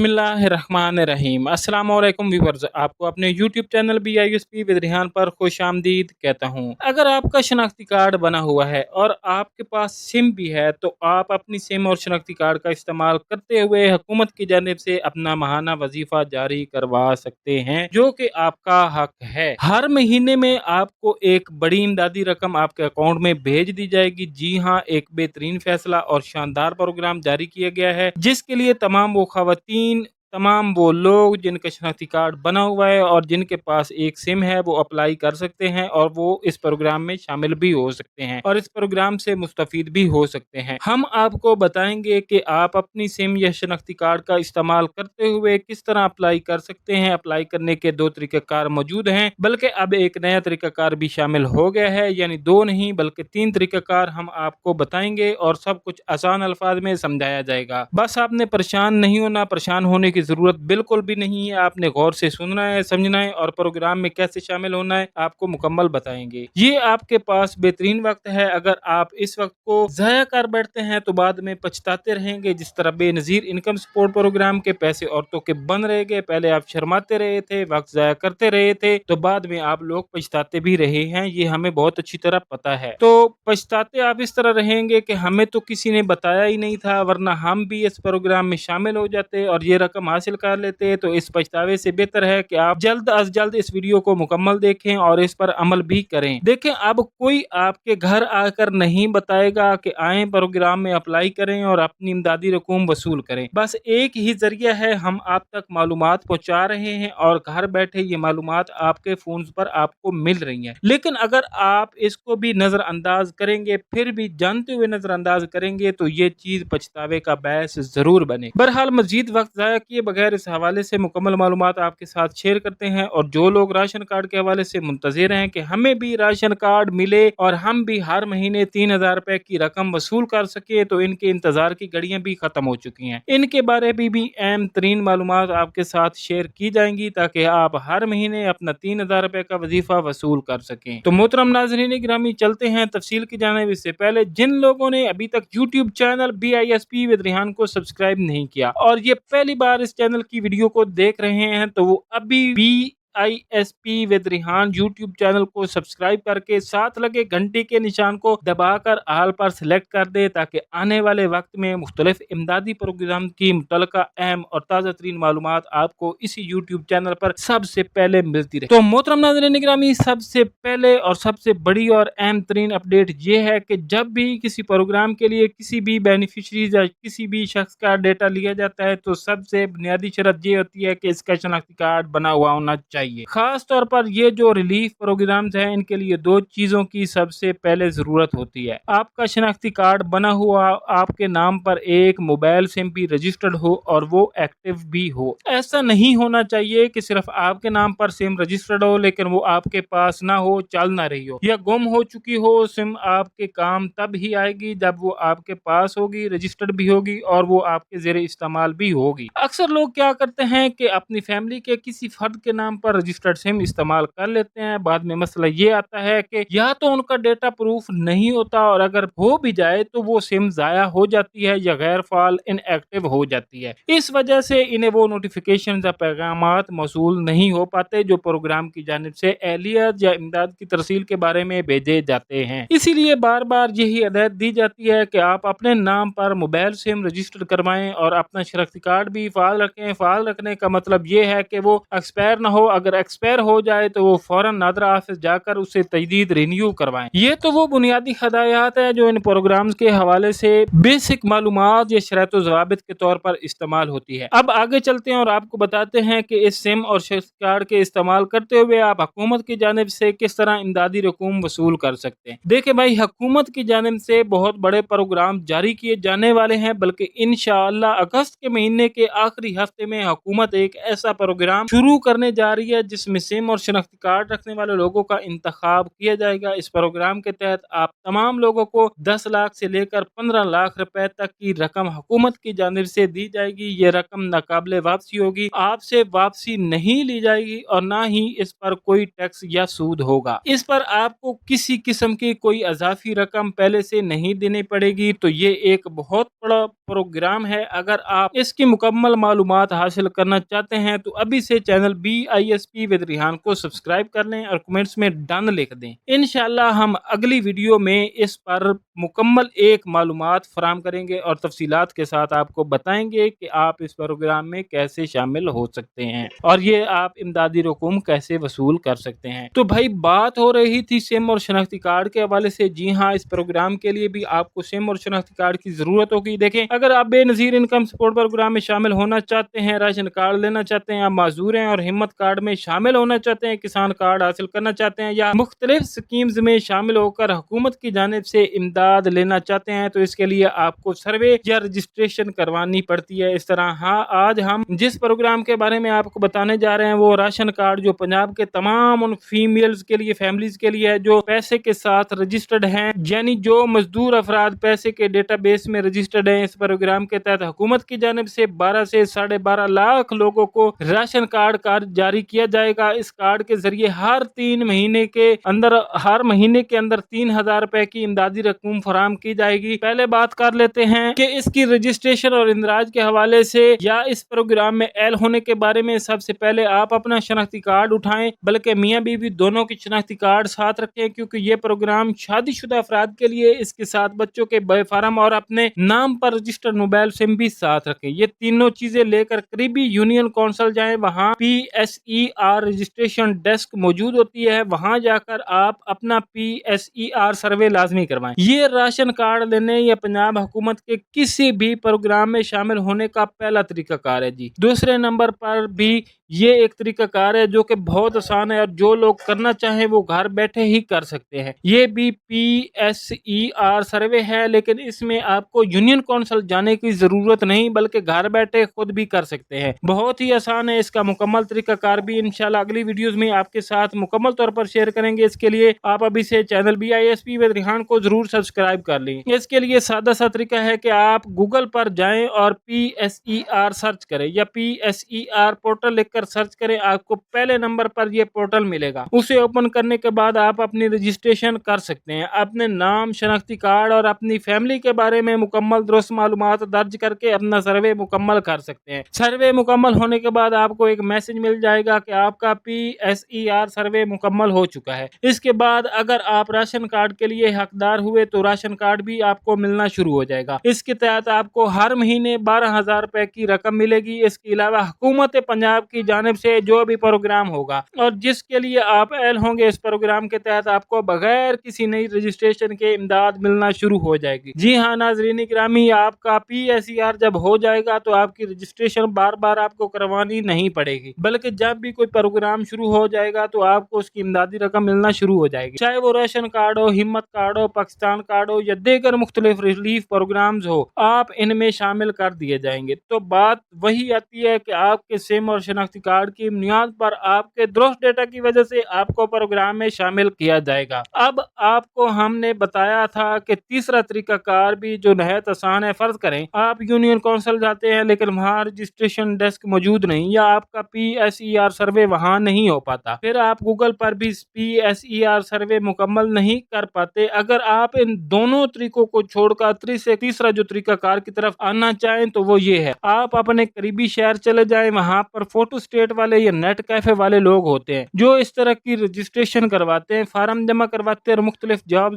بسم اللہ الرحمن الرحیم۔ السلام علیکم ویورز، آپ کو اپنے YouTube channel B I S P ودریحان پر خوش آمدید کہتا ہوں۔ اگر آپ کا شناختی کارڈ بنا ہوا ہے اور آپ کے پاس سم بھی ہے، تو آپ اپنی سم اور شناختی کارڈ کا استعمال کرتے ہوئے حکومت کی جانب سے اپنا ماہانہ وظیفہ جاری کروا سکتے ہیں، جو کہ آپ کا حق ہے۔ ہر مہینے میں آپ کو ایک بڑی امدادی رقم آپ کے اکاؤنٹ میں بھیج دی جائے گی۔ جی ہاں ایک بہترین فیصلہ اور شاندار پروگرام جاری کیا گیا ہے، جس کے لیے تمام وہ خواتین mean, تمام وہ لوگ جن کا شناختی کارڈ بنا ہوا ہے اور جن کے پاس ایک سم ہے، وہ اپلائی کر سکتے ہیں اور وہ اس پروگرام میں شامل بھی ہو سکتے ہیں اور اس پروگرام سے مستفید بھی ہو سکتے ہیں۔ ہم آپ کو بتائیں گے کہ آپ اپنی سم یا شناختی کارڈ کا استعمال کرتے ہوئے کس طرح اپلائی کر سکتے ہیں۔ اپلائی کرنے کے دو طریقہ کار موجود ہیں، بلکہ اب ایک نیا طریقہ کار بھی شامل ہو گیا ہے یعنی دو نہیں بلکہ تین طریقہ کار ہم آپ کو بتائیں گے اور سب کچھ آسان الفاظ میں سمجھایا جائے گا۔ بس آپ نے پریشان نہیں ہونا، پریشان ہونے کی کی ضرورت بالکل بھی نہیں ہے۔ آپ نے غور سے سننا ہے، سمجھنا ہے اور پروگرام میں کیسے شامل ہونا ہے آپ کو مکمل بتائیں گے۔ یہ آپ کے پاس بہترین وقت ہے۔ اگر آپ اس وقت کو ضائع کر بیٹھتے ہیں تو بعد میں پچھتاتے رہیں گے۔ جس طرح بے نظیر انکم سپورٹ پروگرام کے پیسے عورتوں کے بن رہے گے پہلے آپ شرماتے رہے تھے، وقت ضائع کرتے رہے تھے، تو بعد میں آپ لوگ پچھتاتے بھی رہے ہیں۔ یہ ہمیں بہت اچھی طرح پتا ہے۔ تو پچھتاتے آپ اس طرح رہیں گے کہ ہمیں تو کسی نے بتایا ہی نہیں تھا، ورنہ ہم بھی اس پروگرام میں شامل ہو جاتے اور یہ رقم حاصل کر لیتے تو اس پچھتاوے سے بہتر ہے کہ آپ جلد از جلد اس ویڈیو کو مکمل دیکھیں اور اس پر عمل بھی کریں۔ دیکھیں، اب کوئی آپ کے گھر آ کر نہیں بتائے گا کہ آئیں پروگرام میں اپلائی کریں اور اپنی امدادی رقوم وصول کریں۔ بس ایک ہی ذریعہ ہے، ہم آپ تک معلومات پہنچا رہے ہیں اور گھر بیٹھے یہ معلومات آپ کے فونز پر آپ کو مل رہی ہیں۔ لیکن اگر آپ اس کو بھی نظر انداز کریں گے، پھر بھی جانتے ہوئے نظر انداز کریں گے، تو یہ چیز پچھتاوے کا باعث ضرور بنے۔ برحال مزید وقت ضائع کیے بغیر اس حوالے سے مکمل معلومات آپ کے ساتھ شیئر کرتے ہیں اور جو لوگ راشن کارڈ کے حوالے سے منتظر ہیں کہ ہمیں بھی راشن کارڈ ملے اور ہم بھی ہر مہینے تین ہزار روپے کی رقم وصول کر سکے، تو ان کے انتظار کی گھڑیاں بھی ختم ہو چکی ہیں۔ ان کے بارے میں بھی اہم ترین معلومات آپ کے ساتھ شیئر کی جائیں گی تاکہ آپ ہر مہینے اپنا تین ہزار روپے کا وظیفہ وصول کر سکیں۔ تو محترم ناظرین گرامی، چلتے ہیں تفصیل کی جانب۔ اس سے پہلے جن لوگوں نے ابھی تک YouTube channel B I S P with Rehan کو سبسکرائب نہیں کیا اور یہ پہلی بار اس چینل کی ویڈیو کو دیکھ رہے ہیں تو وہ ابھی بھی I S P with Rehan YouTube channel کو سبسکرائب کر کے ساتھ لگے گھنٹی کے نشان کو دبا کر آل پر سلیکٹ کر دے تاکہ آنے والے وقت میں مختلف امدادی پروگرام کی متعلقہ اہم اور تازہ ترین معلومات آپ کو اسی یوٹیوب چینل پر سب سے پہلے ملتی رہے۔ تو محترم ناظرین نگرامی سب سے پہلے اور سب سے بڑی اور اہم ترین اپڈیٹ یہ ہے کہ جب بھی کسی پروگرام کے لیے کسی بھی بینیفیشریز یا کسی بھی شخص کا ڈیٹا لیا جاتا ہے تو سب سے بنیادی شرط یہ ہوتی ہے کہ اس کا شناختی کارڈ بنا ہوا ہونا چاہیے۔ چاہیے۔ خاص طور پر یہ جو ریلیف پروگرامز ہیں، ان کے لیے دو چیزوں کی سب سے پہلے ضرورت ہوتی ہے۔ آپ کا شناختی کارڈ بنا ہوا، آپ کے نام پر ایک موبائل سم بھی رجسٹرڈ ہو اور وہ ایکٹیو بھی ہو۔ ایسا نہیں ہونا چاہیے کہ صرف آپ کے نام پر سم رجسٹرڈ ہو، لیکن وہ آپ کے پاس نہ ہو، چل نہ رہی ہو۔ یا گم ہو چکی ہو، سم آپ کے کام تب ہی آئے گی جب وہ آپ کے پاس ہوگی رجسٹرڈ بھی ہوگی اور وہ آپ کے زیر استعمال بھی ہوگی۔ اکثر لوگ کیا کرتے ہیں کہ اپنی فیملی کے کسی فرد کے نام پر رجسٹرڈ سم استعمال کر لیتے ہیں۔ بعد میں مسئلہ یہ آتا ہے کہ یا تو ان کا ڈیٹا پروف نہیں ہوتا اور اگر ہو بھی جائے تو وہ سم ضائع ہو جاتی ہے یا غیر فعال ان ایکٹیو ہو جاتی ہے۔ اس وجہ سے انہیں وہ نوٹیفیکیشن یا پیغامات موصول نہیں ہو پاتے جو پروگرام کی جانب سے اہلیت یا امداد کی ترسیل کے بارے میں بھیجے جاتے ہیں۔ اسی لیے بار بار یہی ہدایت دی جاتی ہے کہ آپ اپنے نام پر موبائل سم رجسٹر کروائیں اور اپنا شناختی کارڈ بھی فعال رکھیں۔ فعال رکھنے کا مطلب یہ ہے کہ وہ ایکسپائر نہ ہو۔ اگر ایکسپائر ہو جائے تو وہ فوراً نادرا آفس جا کر اسے تجدید رینیو کروائیں۔ یہ تو وہ بنیادی ہدایات ہیں جو ان پروگرامز کے حوالے سے بیسک معلومات یا شرائط و ضوابط کے طور پر استعمال ہوتی ہے۔ اب آگے چلتے ہیں اور آپ کو بتاتے ہیں کہ اس سم اور شخص کارڈ کے استعمال کرتے ہوئے آپ حکومت کی جانب سے کس طرح امدادی رقوم وصول کر سکتے ہیں۔ دیکھیں بھائی، حکومت کی جانب سے بہت بڑے پروگرام جاری کیے جانے والے ہیں، بلکہ انشاءاللہ اگست کے مہینے کے آخری ہفتے میں حکومت ایک ایسا پروگرام شروع کرنے جا رہی ہے جس میں سم اور شناختی کارڈ رکھنے والے لوگوں کا انتخاب کیا جائے گا۔ اس پروگرام کے تحت آپ تمام لوگوں کو دس لاکھ سے لے کر پندرہ لاکھ روپے تک کی رقم حکومت کی جانب سے دی جائے گی۔ یہ رقم ناقابل واپسی ہوگی۔ آپ سے واپسی نہیں لی جائے گی اور نہ ہی اس پر کوئی ٹیکس یا سود ہوگا۔ اس پر آپ کو کسی قسم کی کوئی اضافی رقم پہلے سے نہیں دینی پڑے گی۔ تو یہ ایک بہت بڑا پروگرام ہے۔ اگر آپ اس کی مکمل معلومات حاصل کرنا چاہتے ہیں تو ابھی سے channel B I S S P with Rehan کو سبسکرائب کر لیں اور کمنٹس میں ڈن لکھ دیں۔ انشاءاللہ ہم اگلی ویڈیو میں اس پر مکمل ایک معلومات فراہم کریں گے اور تفصیلات کے ساتھ آپ کو بتائیں گے کہ آپ اس پروگرام میں کیسے شامل ہو سکتے ہیں اور یہ آپ امدادی رقوم کیسے وصول کر سکتے ہیں۔ تو بھائی، بات ہو رہی تھی سم اور شناختی کارڈ کے حوالے سے۔ جی ہاں اس پروگرام کے لیے بھی آپ کو سم اور شناختی کارڈ کی ضرورت ہوگی۔ دیکھیں، اگر آپ بے نظیر انکم سپورٹ پروگرام میں شامل ہونا چاہتے ہیں، راشن کارڈ لینا چاہتے ہیں، آپ معذور ہیں اور ہمت کارڈ میں میں شامل ہونا چاہتے ہیں، کسان کارڈ حاصل کرنا چاہتے ہیں یا مختلف سکیمز میں شامل ہو کر حکومت کی جانب سے امداد لینا چاہتے ہیں، تو اس کے لیے آپ کو سروے یا رجسٹریشن کروانی پڑتی ہے۔ اس طرح ہاں آج ہم جس پروگرام کے بارے میں آپ کو بتانے جا رہے ہیں، وہ راشن کارڈ جو پنجاب کے تمام ان فیمیلز کے لیے فیملیز کے لیے ہے، جو پیسے کے ساتھ رجسٹرڈ ہیں۔ یعنی جو مزدور افراد پیسے کے ڈیٹا بیس میں رجسٹرڈ ہیں، اس پروگرام کے تحت حکومت کی جانب سے بارہ سے ساڑھے بارہ لاکھ لوگوں کو راشن کارڈ کارڈ جاری کیا جائے گا۔ اس کارڈ کے ذریعے ہر تین مہینے کے اندر، ہر مہینے کے اندر تین ہزار روپے کی امدادی رقم فراہم کی جائے گی۔ پہلے بات کر لیتے ہیں کہ اس کی رجسٹریشن اور اندراج کے حوالے سے یا اس پروگرام میں ایل ہونے کے بارے میں سب سے پہلے آپ اپنا شناختی کارڈ اٹھائیں، بلکہ میاں بیوی دونوں کی شناختی کارڈ ساتھ رکھیں، کیونکہ یہ پروگرام شادی شدہ افراد کے لیے اس کے ساتھ بچوں کے بے فارم اور اپنے نام پر رجسٹر موبائل سم بھی ساتھ رکھیں۔ یہ تینوں چیزیں لے کر قریبی یونین کونسل جائیں، وہاں P S E R registration desk موجود ہوتی ہے، وہاں جا کر آپ اپنا P S E R survey لازمی کروائیں۔ یہ راشن کارڈ لینے یا پنجاب حکومت کے کسی بھی پروگرام میں شامل ہونے کا پہلا طریقہ کار ہے جی۔ دوسرے نمبر پر بھی یہ ایک طریقہ کار ہے جو کہ بہت آسان ہے اور جو لوگ کرنا چاہیں وہ گھر بیٹھے ہی کر سکتے ہیں۔ یہ بھی P S E R survey ہے، لیکن اس میں آپ کو یونین کونسل جانے کی ضرورت نہیں، بلکہ گھر بیٹھے خود بھی کر سکتے ہیں۔ بہت ہی آسان ہے اس کا مکمل طریقہ کار بھی۔ انشاءاللہ اگلی ویڈیوز میں آپ کے ساتھ مکمل طور پر شیئر کریں گے۔ اس کے لیے آپ ابھی سے channel B I S P with Rehan کو ضرور سبسکرائب کر لیں۔ اس کے لیے سادہ سا طریقہ ہے کہ آپ گوگل پر جائیں اور P S E R search کریں یا P S E R portal لکھ کر سرچ کریں، آپ کو پہلے نمبر پر یہ پورٹل ملے گا۔ اسے اوپن کرنے کے بعد آپ اپنی رجسٹریشن کر سکتے ہیں، اپنے نام، شناختی کارڈ اور اپنی فیملی کے بارے میں مکمل درست معلومات درج کر کے اپنا سروے مکمل کر سکتے ہیں۔ سروے مکمل ہونے کے بعد آپ کو ایک میسج مل جائے گا کہ آپ کا P S E R survey مکمل ہو چکا ہے۔ اس کے بعد اگر آپ راشن کارڈ کے لیے حقدار ہوئے تو راشن کارڈ بھی آپ کو ملنا شروع ہو جائے گا۔ اس کے تحت آپ کو ہر مہینے بارہ ہزار روپے کی رقم ملے گی۔ اس کے علاوہ حکومت پنجاب کی جانب سے جو بھی پروگرام ہوگا اور جس کے لیے آپ ایل ہوں گے، اس پروگرام کے تحت آپ کو بغیر کسی نئی رجسٹریشن کے امداد ملنا شروع ہو جائے گی۔ جی ہاں ناظرین گرامی، آپ کا پی ایس ای آر جب ہو جائے گا تو آپ کی رجسٹریشن بار بار آپ کو کروانی نہیں پڑے گی، بلکہ جب بھی بھی کوئی پروگرام شروع ہو جائے گا تو آپ کو اس کی امدادی رقم ملنا شروع ہو جائے گی۔ چاہے وہ ریشن کارڈ ہو، ہمت کارڈ ہو، پاکستان کارڈ ہو یا دیگر مختلف ریلیف پروگرامز ہو، آپ ان میں شامل کر دیے جائیں گے۔ تو بات وہی آتی ہے کہ آپ کے سم اور شناختی کارڈ کی بنیاد پر آپ کے درست ڈیٹا کی وجہ سے آپ کو پروگرام میں شامل کیا جائے گا۔ اب آپ کو ہم نے بتایا تھا کہ تیسرا طریقہ کار بھی جو نہایت آسان ہے، فرض کریں آپ یونین کونسل جاتے ہیں لیکن وہاں رجسٹریشن ڈیسک موجود نہیں یا آپ کا P S E R survey وہاں نہیں ہو پاتا۔ پھر آپ گوگل پر بھی P S E R survey مکمل نہیں کر پاتے۔ اگر آپ ان دونوں طریقوں کو چھوڑ کر تیسرا جو طریقہ کار کی طرف آنا چاہیں تو وہ یہ ہے۔ آپ اپنے قریبی شہر چلے جائیں۔ وہاں پر فوٹو اسٹیٹ والے یا نیٹ کیفے والے لوگ ہوتے ہیں جو اس طرح کی رجسٹریشن کرواتے ہیں فارم جمع کرواتے ہیں اور مختلف جاب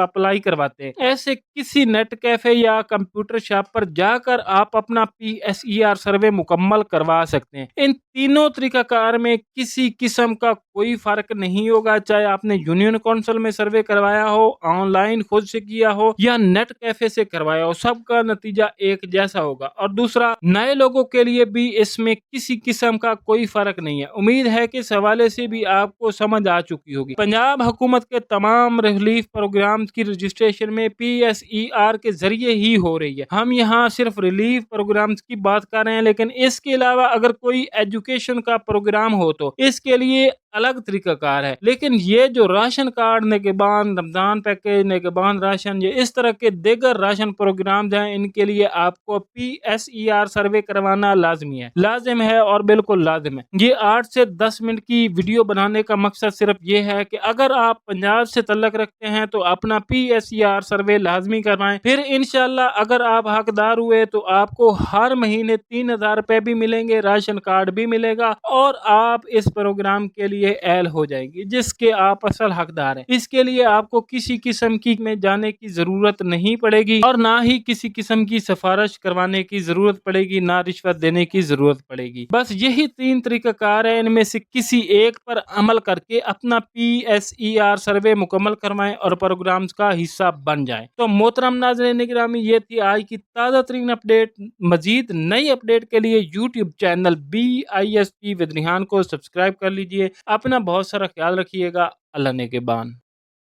اپلائی کرواتے ہیں۔ ایسے کسی نیٹ کیفے یا کمپیوٹر شاپ پر جا کر آپ اپنا P S E R survey مکمل کروا سکتے ہیں۔ ان تینوں طریقہ کار میں کسی قسم کا کوئی فرق نہیں ہوگا، چاہے آپ نے یونین کونسل میں سروے کروایا ہو، آن لائن خود سے کیا ہو، یا نیٹ کیفے سے کروایا ہو، سب کا نتیجہ ایک جیسا ہوگا۔ اور دوسرا، نئے لوگوں کے لیے بھی اس میں کسی قسم کا کوئی فرق نہیں ہے۔ امید ہے کہ اس حوالے سے بھی آپ کو سمجھ آ چکی ہوگی۔ پنجاب حکومت کے تمام ریلیف پروگرام کی رجسٹریشن میں پی ایس ای آر کے ذریعے ہی ہو رہی ہے۔ ہم یہاں صرف ریلیف پروگرامز کی بات کر رہے ہیں، لیکن اس کے علاوہ اگر کوئی ایجوکیشن کا پروگرام احترام ہو تو اس کے لیے الگ طریقہ کار ہے۔ لیکن یہ جو ration card Nigehban Ramzan package Nigehban ration, یہ اس طرح کے دیگر راشن پروگرام ہیں، ان کے لیے آپ کو P S E R survey کروانا لازمی ہے۔ لازم ہے اور بالکل لازم ہے۔ یہ آٹھ سے دس منٹ کی ویڈیو بنانے کا مقصد صرف یہ ہے کہ اگر آپ پنجاب سے تعلق رکھتے ہیں تو اپنا P S E R survey لازمی کروائیں۔ پھر انشاءاللہ اگر آپ حقدار ہوئے تو آپ کو ہر مہینے تین ہزار روپے بھی ملیں گے، راشن کارڈ بھی ملے گا اور آپ اس پروگرام کے لیے اہل ہو جائیں گے جس کے آپ اصل حقدار ہیں۔ اس کے لیے آپ کو کسی قسم کی میں جانے کی ضرورت نہیں پڑے گی اور نہ ہی کسی قسم کی سفارش کروانے کی ضرورت پڑے گی، نہ رشوت دینے کی ضرورت پڑے گی۔ بس یہی تین طریقہ کار ہے ان میں سے کسی ایک پر عمل کر کے اپنا P S E R survey مکمل کروائیں اور پروگرامز کا حصہ بن جائیں۔ تو محترم ناظرین گرامی یہ تھی آج کی تازہ ترین اپڈیٹ، مزید نئی اپڈیٹ کے لیے YouTube channel B I S P channel کو سبسکرائب کر لیجیے، اپنا بہت سارا خیال رکھیے گا۔ اللہ نے کے بان